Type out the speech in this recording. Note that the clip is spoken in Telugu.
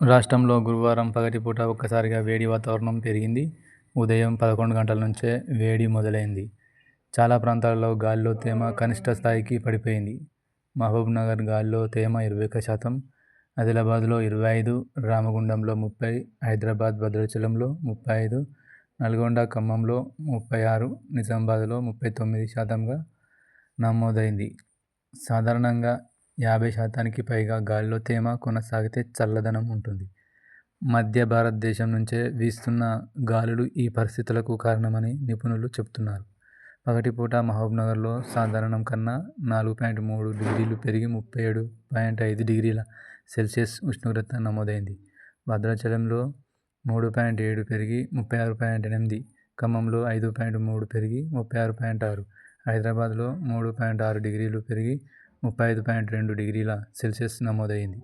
రాష్ట్రంలో గురువారం పగటిపూట ఒక్కసారిగా వేడి వాతావరణం పెరిగింది. ఉదయం పదకొండు గంటల నుంచే వేడి మొదలైంది. చాలా ప్రాంతాలలో గాలిలో తేమ కనిష్ట స్థాయికి పడిపోయింది. మహబూబ్నగర్ గాలిలో తేమ ఇరవై ఒక్క శాతం, ఆదిలాబాద్లో ఇరవై ఐదు, రామగుండంలో ముప్పై, హైదరాబాద్ భద్రాచలంలో ముప్పై ఐదు, నల్గొండ ఖమ్మంలో ముప్పై ఆరు, నిజామాబాద్లో ముప్పై తొమ్మిది శాతంగా నమోదైంది. సాధారణంగా యాభై శాతానికి పైగా గాలిలో తేమ కొనసాగితే చల్లదనం ఉంటుంది. మధ్య భారతదేశం నుంచే వీస్తున్న గాలులు ఈ పరిస్థితులకు కారణమని నిపుణులు చెబుతున్నారు. పగటిపూట మహబూబ్నగర్లో సాధారణం కన్నా నాలుగు పాయింట్ మూడు డిగ్రీలు పెరిగి ముప్పై ఏడు పాయింట్ ఐదు డిగ్రీల సెల్సియస్ ఉష్ణోగ్రత నమోదైంది. భద్రాచలంలో మూడు పాయింట్ ఏడు పెరిగి ముప్పై ఆరు పాయింట్ ఎనిమిది, ఖమ్మంలో ఐదు పాయింట్ మూడు పెరిగి ముప్పై ఆరు పాయింట్ ఆరు, హైదరాబాద్లో మూడు పాయింట్ ఆరు డిగ్రీలు పెరిగి ముప్పై ఐదు పాయింట్ రెండు డిగ్రీల సెల్సియస్ నమోదైంది.